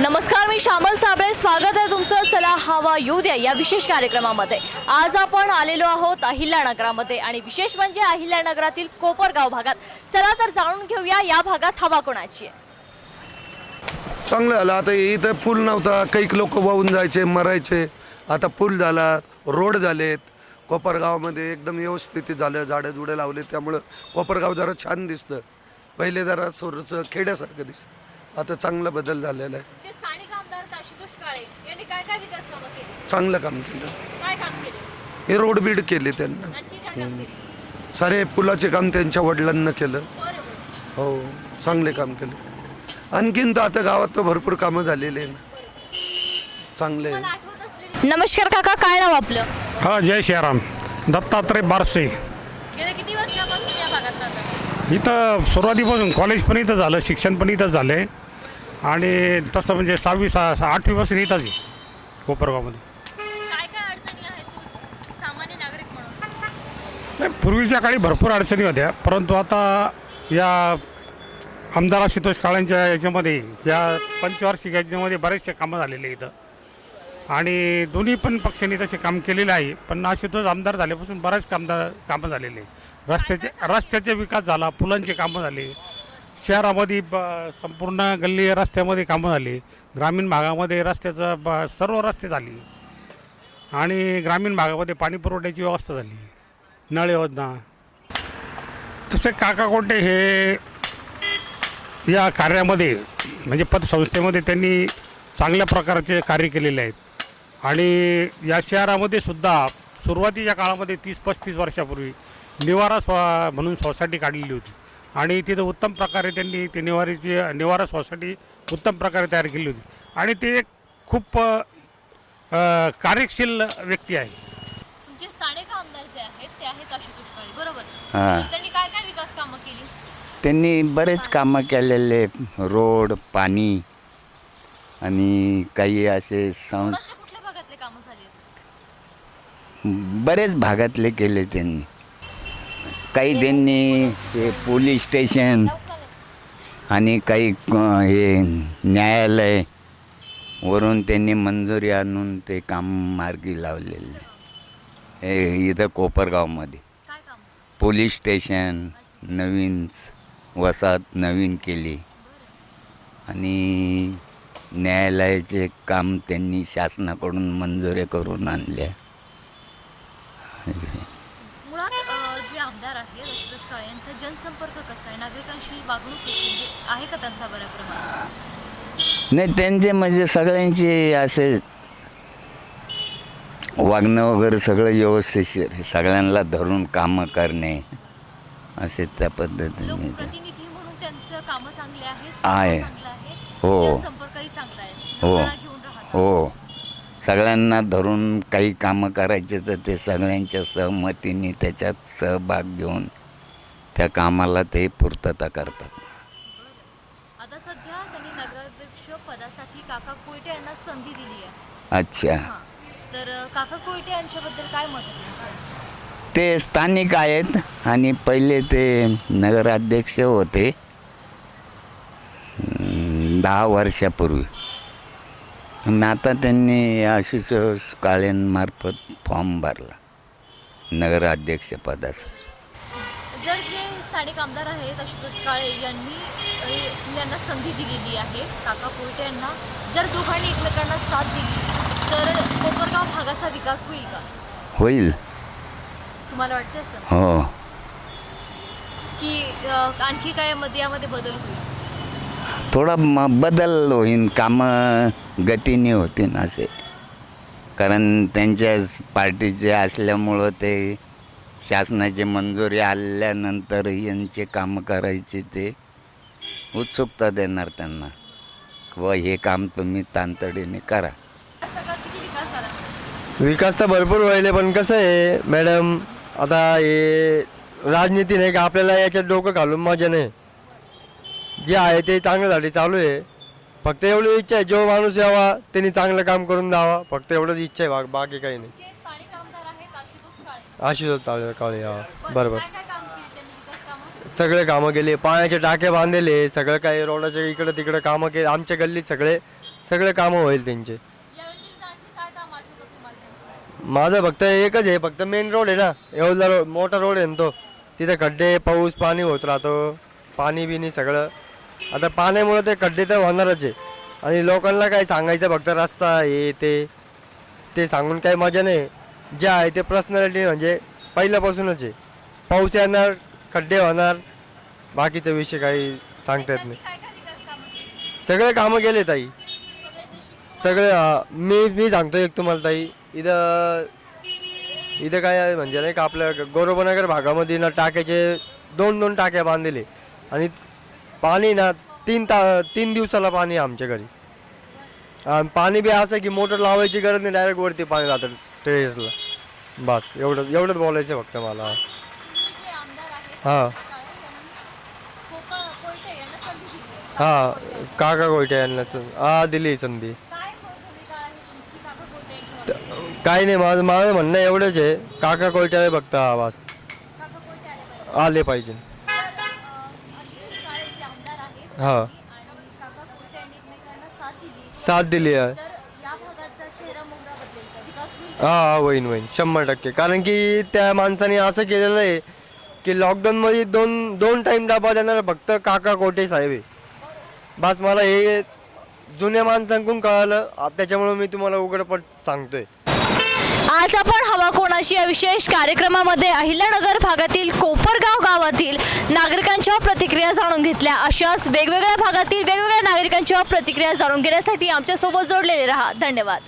नमस्कार मी श्यामल साबळे. स्वागत आहे तुमचं. चला हवा येऊ द्या या विशेष कार्यक्रमामध्ये. आज आपण आलेलो आहोत अहिल्यानगरामध्ये आणि विशेष म्हणजे अहिल्यानगरातील कोपरगाव भागात. चला तर जाणून घेऊया या भागात हवा कोणाची आहे. चांगलं झालं आता इथं पूल नव्हता. काही लोक वाहून जायचे मरायचे. आता पूल झाला रोड झालेत. कोपरगावमध्ये एकदम व्यवस्थित झालं. झाडं जुडं लावले. त्यामुळं कोपरगाव जरा छान दिसतं. पहिले जरा सोरचं खेड्यासारखं दिसतं. आता चांगला बदल झालेला आहे. ते स्थानिक आमदार आशुतोष काळे यांनी काय काय विकास कामं केली? चांगलं काम केलं. काय काम केले? हे रोड बीड केले त्यांना. आणखी काय काम केले? सारे पुलाचे काम त्यांच्या वडिलांना केलं. बरोबर हो चांगले काम केले. आणखीन तर आता गावात तर भरपूर कामं झालेली आहे ना चांगले आहे. आठवत असलेली नमस्कार काका काय नाव आपलं? हा जय श्रीराम दत्तात्रय बारसे. गेल्या किती वर्षापासून या भागात राहतात इथं सुरुवातीपासून कॉलेज पण इथं झालं शिक्षण पण इथं झालं आहे आणि तसं म्हणजे सहावी सहा सहा- आठवीपासून इथंच आहे कोपरगावमध्ये. काय काय अडचणी आहेत तू सामान्य नागरिक म्हणून? नाही पूर्वीच्या काळी भरपूर अडचणी होत्या परंतु आता या आमदार आशुतोष काळांच्या याच्यामध्ये या पंचवार्षिक याच्यामध्ये बरेचसे कामं झालेले इथं आणि दोन्ही पण पक्षांनी तसे काम केलेले आहे पण आशुतोष आमदार झाल्यापासून बरेच कामदार कामं झालेले आहे रस्त्याचे रस्त्याचे विकास झाला पुलांचे कामं झाले शहरामध्ये ब संपूर्ण गल्ली रस्त्यामध्ये कामं झाली. ग्रामीण भागामध्ये रस्त्याचं ब सर्व रस्ते झाले. आणि ग्रामीण भागामध्ये पाणी पुरवठ्याची व्यवस्था झाली. नळ योजना. तसे काका कोटे हे या कार्यामध्ये म्हणजे पतसंस्थेमध्ये त्यांनी चांगल्या प्रकारचे कार्य केलेले आहेत. आणि या शहरामध्ये सुद्धा सुरुवातीच्या काळामध्ये तीस पस्तीस वर्षापूर्वी निवारा स्व म्हणून सोसायटी काढलेली होती. आणि तिथं उत्तम प्रकारे त्यांनी ते निवारीची निवारा सोसायटी उत्तम प्रकारे तयार केली होती. आणि ते एक खूप कार्यशील व्यक्ती आहे. तुमचे स्थानिक आमदार जे आहेत ते आहेत आशुतोष काळे बरोबर? हां. त्यांनी काय काय विकास कामं केली? त्यांनी बरेच कामं केलेले रोड पाणी आणि काही असे सं कोणाच्या कुठल्या भागातले कामं झाली बरेच भागातले केले त्यांनी. काही त्यांनी हे पोलीस स्टेशन आणि काही हे न्यायालय वरून त्यांनी मंजुरी आणून ते काम मार्गी लावलेले. हे इथं कोपरगावमध्ये. पोलीस स्टेशन नवीन वसाहत नवीन केली. आणि न्यायालयाचे काम त्यांनी शासनाकडून मंजुऱ्या करून आणल्या मुळात अ, जे आमदार आहेत आशुतोष काळे यांचा जनसंपर्क कसा आहे नागरिकांशी वागणूक कशी आहे का त्यांचा बऱ्या प्रमाणात नाही त्यांचे म्हणजे सगळ्यांचे असे वागणं वगैरे सगळं व्यवस्थिशीर. सगळ्यांना धरून कामं करणे असे त्या पद्धतीने आहे. हो. हो. हो सगळ्यांना धरून काही कामं करायचे तर ते सगळ्यांच्या सहमतीने त्याच्यात सहभाग घेऊन त्या कामाला ते पूर्तता करतात. आता सध्या त्यांनी नगराध्यक्ष पदासाठी काका कोयटे यांना संधी दिली आहे. अच्छा. हां. तर अ, काका कोयटे यांच्याबद्दल काय मत आहे तुमचं? ते स्थानिक आहेत आणि पहिले ते नगराध्यक्ष होते. अं, दहा वर्षापूर्वी. आणि आता त्यांनी आशिष काळेंमार्फत फॉर्म भरला. नगराध्यक्षपदाचा जर जे स्थानिक आमदार आहेत आशुतोष काळे यांनी यांना संधी दिलेली आहे काका कोयटे यांना जर दोघांनी एकमेकांना साथ दिली तर कोपरगाव भागाचा विकास होईल का? होईल. तुम्हाला वाटते असं? हो. की अ, आणखी काय यामध्ये यामध्ये बदल होईल? थोडा म बदल होईन कामं गतीने होतीन असे. कारण त्यांच्याच पार्टीचे असल्यामुळं ते शासनाची मंजुरी आल्यानंतर यांचे कामं करायचे ते उत्सुकता देणार त्यांना. व हे काम तुम्ही तांतडीने करा. विकास तर भरपूर व्हायले पण कसं आहे मॅडम आता हे राजनीती नाही का आपल्याला याच्यात डोकं घालून मजा नाही. जे आहे ते चांगल्यासाठी चालू आहे. फक्त एवढी इच्छा आहे जो माणूस यावा त्यांनी चांगलं काम करून द्यावा. फक्त एवढंच इच्छा आहे बा- बाकी काही नाही जे स्थानिक आमदार आहेत आशुतोष काळे आशिष चालू पण बरोबर काय काय काम केली त्यांनी विकास कामं? सगळे कामं केले. पाण्याचे टाके बांधलेले सगळं काही रोडाचे इकडे तिकडे कामं केले. आमच्या गल्लीत सगळे सगळे कामं होईल त्यांचे. या व्यतिरिक्त आणखी काय काम आठवतं तुम्हाला त्यांचं? माझं फक्त एकच आहे. फक्त मेन रोड आहे ना. एवढा रोड मोठा रोड आहे ना तो. तिथे खड्डे पाऊस पाणी होत राहतो. पाणी बिनी सगळं. आता पाण्यामुळे ते खड्डे तर होणारच आहे. आणि लोकांना काय सांगायचं? फक्त रस्ता हे ते. ते सांगून काही मजा नाही. जे आहे ते पर्सनॅलिटी म्हणजे पहिल्यापासूनच आहे. पाऊस येणार खड्डे होणार बाकीचा विषय काही सांगता येत नाही? सगळे कामं गेले ताई. सगळे हा, मी मी सांगतो एक तुम्हाला ताई. इथं इथं काय आहे म्हणजे नाही का आपल्या गौरवनगर भागामध्ये ना टाक्याचे दोन दोन टाक्या बांधलेले. आणि पाणी ना तीन ता तीन दिवसाला पाणी आहे आमच्या घरी. आणि पाणी बी असं आहे की मोटर लावायची गरज नाही डायरेक्ट वरती पाणी जातं टेरेसला बस एवढं एवढंच बोलायचं फक्त मला. हां. हां काका गोयटे यांना हा दिली संधी. काही नाही माझं माझं म्हणणं एवढंच आहे. काका कोयट्याला बघता हा बस. आले पाहिजे. हां. साथ दिली आहे तर या भागाचा चेहरा मोहरा बदलेल का विकास होईल का? हा हा होईन होईन. शंभर टक्के. कारण की त्या माणसाने असं केलेलं आहे की लॉकडाऊनमध्ये दोन दोन टाईम डबा देणार फक्त काका कोटे साहेब आहे. बस मला हे जुन्या माणसांकडून कळालं. आ- त्याच्यामुळे मी तुम्हाला उघडपट सांगतोय. आज आपण हवा कोणाशी या विशेष कार्यक्रमामध्ये अहिल्यानगर भागातील कोपरगाव गावातील नागरिकांच्या प्रतिक्रिया जाणून घेतल्या. अशाच वेगवेगळ्या भागातील वेगवेगळ्या नागरिकांच्या प्रतिक्रिया जाणून घेण्यासाठी आमच्यासोबत जोडलेले राहा. धन्यवाद.